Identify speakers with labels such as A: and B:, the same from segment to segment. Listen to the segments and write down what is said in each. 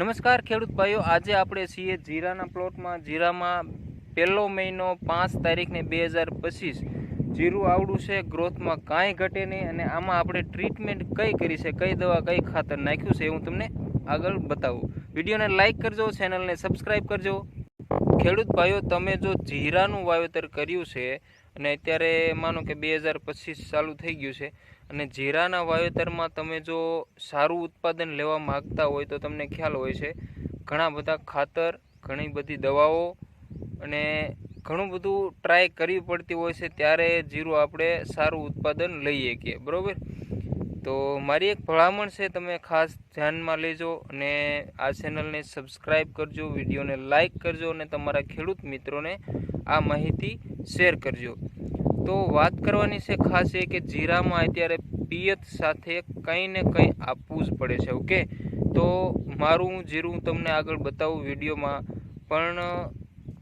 A: નમસ્કાર ખેડૂત ભાઈઓ, આજે આપણે છીએ જીરાના પ્લોટમાં. જીરામાં પહેલો મહિનો પાંચ તારીખને બે હજાર પચીસ. જીરું આવડું છે, ગ્રોથમાં કાંઈ ઘટે નહીં અને આમાં આપણે ટ્રીટમેન્ટ કઈ કરી છે, કઈ દવા, કઈ ખાતર નાખ્યું છે હું તમને આગળ બતાવું. વિડીયોને લાઇક કરજો, ચેનલને સબસ્ક્રાઈબ કરજો. ખેડૂત ભાઈઓ, તમે જો જીરાનું વાવેતર કર્યું છે અને અત્યારે માનો કે બે હજાર પચીસ ચાલુ થઈ ગયું છે. અને જીરાના વાવેતરમાં તમે જો સારું ઉત્પાદન લેવા માગતા હોય તો તમને ખ્યાલ હોય છે. ઘણા બધા ખાતર, ઘણી બધી દવાઓ અને ઘણું બધું ટ્રાય કરવી પડતી હોય છે ત્યારે જીરું આપણે સારું ઉત્પાદન લઈએ શકીએ, બરાબર? તો મારી એક ભલામણ છે, તમે ખાસ ધ્યાનમાં લેજો અને આ ચેનલને સબસ્ક્રાઈબ કરજો વિડીયોને લાઇક કરજો અને તમારા ખેડૂત મિત્રોને આ માહિતી શેર કરજો. તો વાત કરવાની છે ખાસ એ કે જીરામાં અત્યારે પિયત સાથે કંઈ ને કંઈ આપવું જ પડે છે, ઓકે? તો મારું જીરું તમને આગળ બતાવું વિડીયોમાં. પણ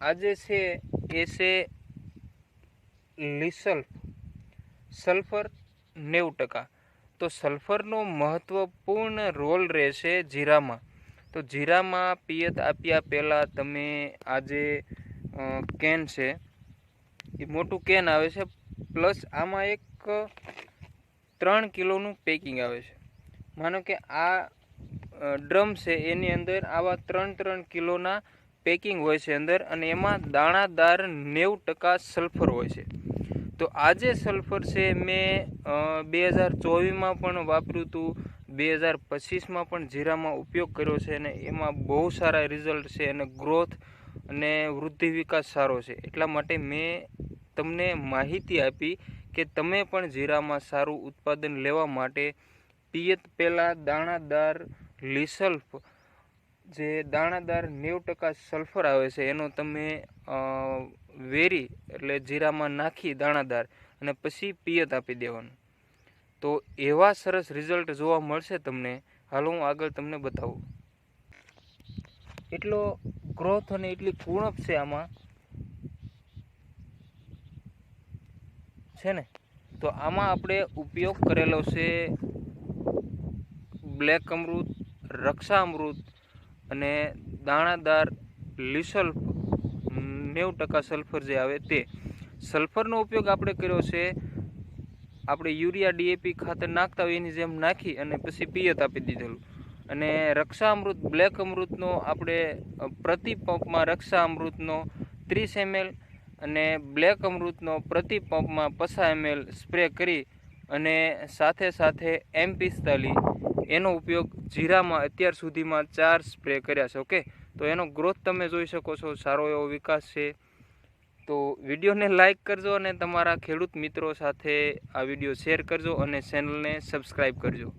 A: આજે છે એ છે લિસલ્ફ સલ્ફર નેવું ટકા. તો સલ્ફરનો મહત્ત્વપૂર્ણ રોલ રહેશે જીરામાં. તો જીરામાં પિયત આપ્યા પહેલાં તમે આજે કેન છે એ મોટું કેન આવે છે પ્લસ આમાં એક, ત્રણ કિલોનું પેકિંગ આવે છે. માનો કે આ ડ્રમ છે, એની અંદર આવા ત્રણ ત્રણ કિલોના પેકિંગ હોય છે અંદર, અને એમાં દાણાદાર નેવું ટકા સલ્ફર હોય છે. તો આ જે સલ્ફર છે, મેં બે હજાર ચોવીસમાં પણ વાપર્યું હતું, બે હજાર પચીસમાં પણ જીરામાં ઉપયોગ કર્યો છે, અને એમાં બહુ સારા રિઝલ્ટ છે, અને ગ્રોથ અને વૃદ્ધિ વિકાસ સારો છે. એટલા માટે મેં તમને માહિતી આપી કે તમે પણ જીરામાં સારું ઉત્પાદન લેવા માટે પિયત પહેલાં દાણાદાર લિસલ્ફ, જે દાણાદાર નેવું ટકા સલ્ફર આવે છે, એનો તમે વેરી એટલે જીરામાં નાખી દાણાદાર અને પછી પિયત આપી દેવાનું. તો એવા સરસ રિઝલ્ટ જોવા મળશે તમને. હાલો હું આગળ તમને બતાવું. એટલો ગ્રોથ અને એટલી કુણપ છે આમાં. છે ને? તો આમાં આપણે ઉપયોગ કરેલો છે બ્લેક અમૃત, રક્ષા અમૃત અને દાણાદાર લિસલ્ફ નેવું ટકા સલ્ફર જે આવે તે. સલ્ફરનો ઉપયોગ આપણે કર્યો છે આપણે યુરિયા ડીએપી ખાતર નાખતા હોય એની જેમ નાખી અને પછી પિયત આપી દીધેલું. અને રક્ષા અમૃત, બ્લેક અમૃતનો આપણે પ્રતિ પંપમાં રક્ષા અમૃતનો ત્રીસ એમએલ અને બ્લેક અમૃતનો પ્રતિ પંપમાં પચાસ એમએલ સ્પ્રે કરી અને સાથે સાથે એમ પિસ્તાલીસ. એનો ઉપયોગ જીરામાં અત્યાર સુધીમાં ચાર સ્પ્રે કર્યા છે, ઓકે? તો એનો ગ્રોથ તમે જોઈ શકો છો, સારો એવો વિકાસ છે. તો વિડીયોને લાઈક કરજો અને તમારા ખેડૂત મિત્રો સાથે આ વીડિયો શેર કરજો અને ચેનલને સબસ્ક્રાઈબ કરજો.